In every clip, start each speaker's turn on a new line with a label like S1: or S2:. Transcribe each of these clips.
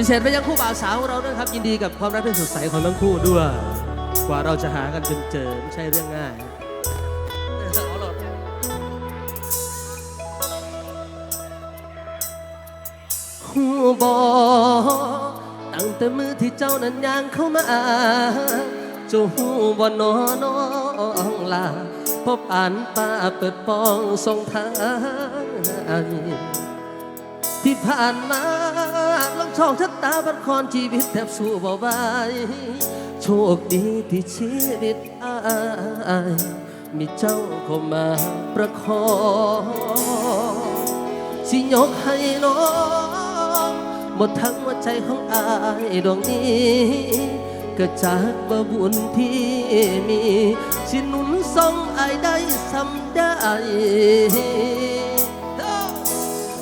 S1: พิเศษไปยังคู่บ่าวสาวของเราด้วยครับ ยินดีกับความรักที่สดใสของทั้งคู่ด้วย กว่าเราจะหากันจนเจอไม่ใช่เรื่องง่ายเอาหรอกหูบอตั้งแต่มือที่เจ้านั้นย่างเข้ามาเจ้าหูบอนอน้องลาพบอ่านป้าเปิดปองส่งทาง ที่ผ่านมาลองช่องชะตาบัดคอนชีวิตแทบสู้บ่ไหวโชคดีที่ชีวิตอายมีเจ้าเข้ามาประคองสิยกให้น้องหมดทั้งหัวใจของอายดวงนี้ก็จากบ่บุญที่มี สิหนุนส่องอายได้สำได้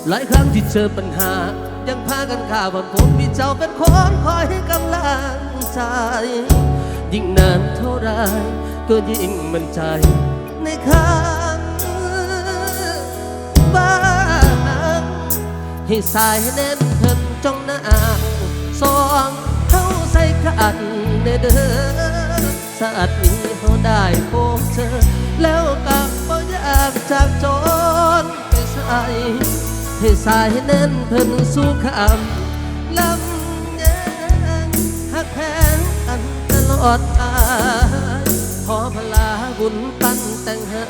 S1: หลายครั้งที่เจอปัญหา ยังพากันข่าวบนผมมีเจ้าเป็นคนคอยให้กำลังใจ ยิ่งนานเท่าไรก็ยิ่งมั่นใจในคำบ้างให้สายแน่นเพิ่นจ้องหน้าสองเข้าใส่กันเด้อสาดนี้เขาได้พบเจอแล้วกลับบ่อยากจากจนไปใส่ ให้สายแน่นเพิ่นสู้คำลำแยงหักแพงกันตลอดกายขอพลาบุญปั้นแต่งให้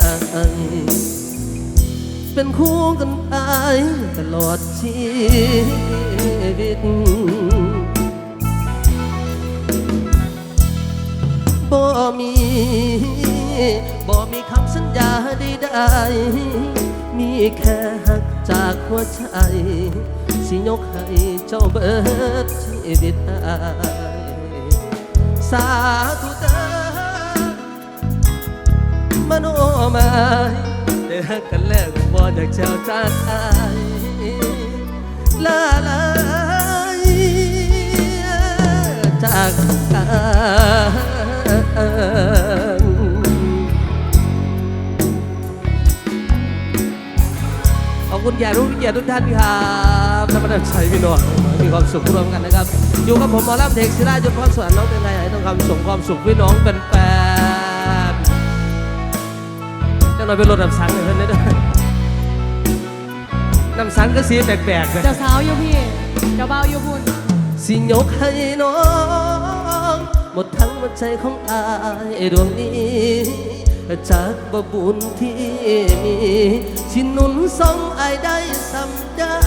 S1: เป็นคู่กันไปตลอดชีวิตบ่มีบ่มีคำสัญญาใดๆมีแค่หัก จากหัวใจ สิยกให้เจ้าเบิดชีวิตอายสาธุเด้อมโนมาได้หักกันแล้วบ่อยากเจ้าจากอายลาลาจากกัน คุณแย่รู้เกียรติทุกท่านครับท่านประธานชัยพี่น้องมีความสุขร่วมกันนะครับ อยู่กับผมหมอลำเด็กศิลาจุดพรสวรรค์น้องเป็นไงให้ต้องคำส่งความสุขพี่น้องเป็นแฟนเจ้าหน่อยเป็นรถน้ำสังเลยเพื่อนเด้อน้ำสังก็สีแปลกๆเลย
S2: เจ้าสาวอยู่พี่ เจ้าบ่าวอยู่พุ่น
S1: สิยกให้น้อง หมดทั้งหัวใจของอายดวงนี้ จากบบุญที่มีสิหนุนส่งอได้สำได้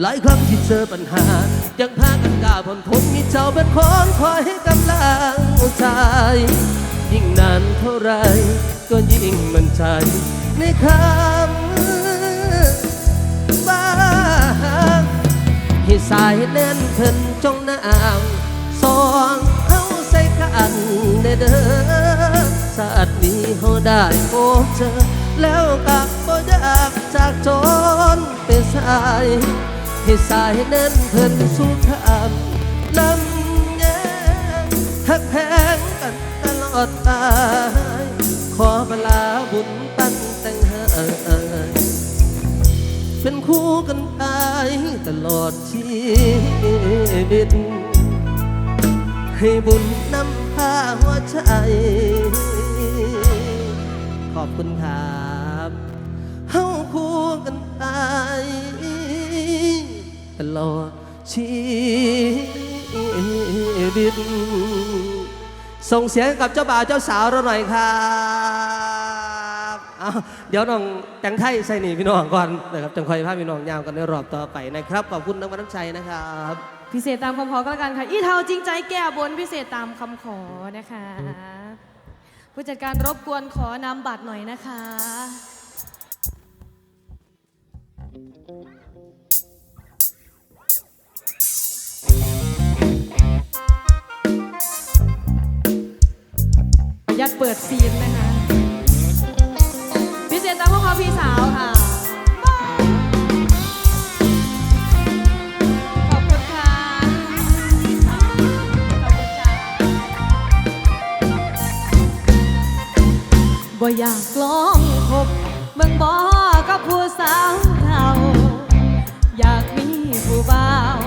S1: หลายครั้งที่เจอปัญหายังพากันกล้าผลผมมีเจ้าเป็นคนคอยให้กำลังใจยิ่งนานเท่าไรก็ยิ่งมั่นใจในคำบ้างให้สายแน่นเพิ่นจงน้ เด้อสาดนี้เขาได้พบเจอ แล้วกับบ่อยากจากจนเป็นสายให้สายแน่นเพิ่นสู้ทำลำแยงหักแพงกันตลอดตายขอเวลาบุญตั้งแต่งให้เป็นคู่กันไปตลอดชีวิตให้บุญนำาหัวใจ ขอบคุณครับเฮาคู่กันไปตลอดชีวิตส่งเสียงกับเจ้าบ่าวเจ้าสาวเราหน่อยครับเอาเดี๋ยวน้องแตงไทยใส่หนีพี่น้องก่อนนะครับจังคอยพาพี่น้องยาวกันในรอบต่อไปนะครับ ขอบคุณน้องวันน้ำชัยนะครับ
S2: พิเศษตามคำขอก็แล้วกันค่ะ อีเทาจริงใจแก้บนพิเศษตามคำขอนะคะ ผู้จัดการรบกวนขอนำบัตรหน่อยนะคะ ยัดเปิดซีนนะคะ พิเศษตามพวกเขาพี่สาวค่ะ บ่อยากลองคบเบิ่งบ่ก็ผู้สาวเท่า อยากมีผู้บ่าว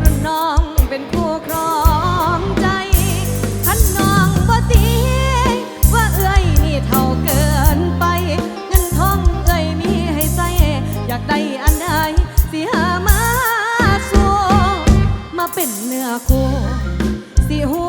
S2: รุ่นน้องเป็นผู้ครองใจคันน้องบ่ตีว่าเอ้ยนี่เท่าเกินไป เงินทองเอ้ยมีให้ใส่อยากได้อันใดสิหามาสู้มาเป็นเนื้อคู่สิหั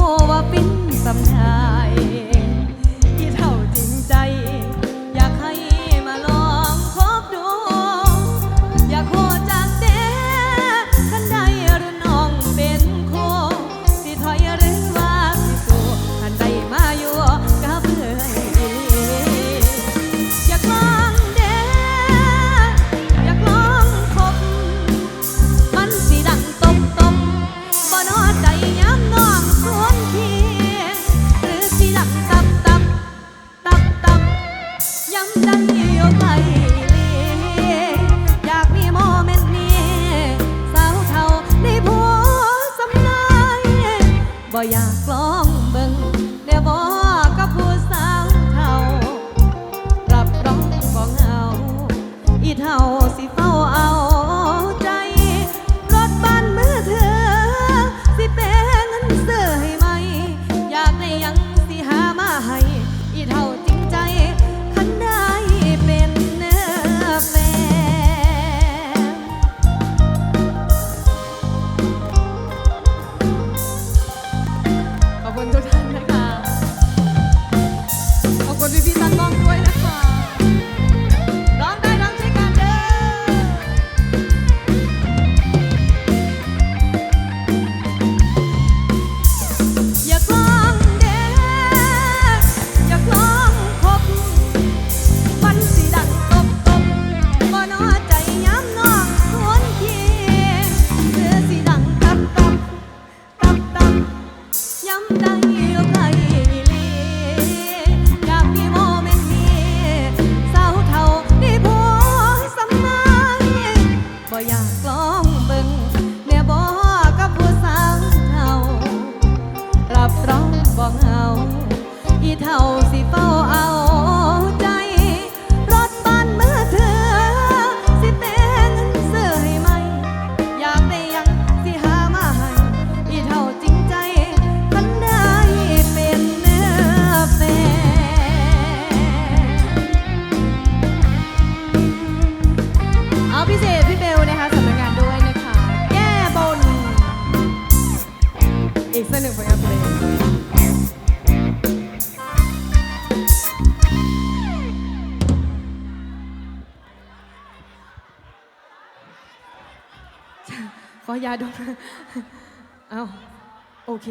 S2: อย 감사합니다. เลยขอยาดมเอาโอเค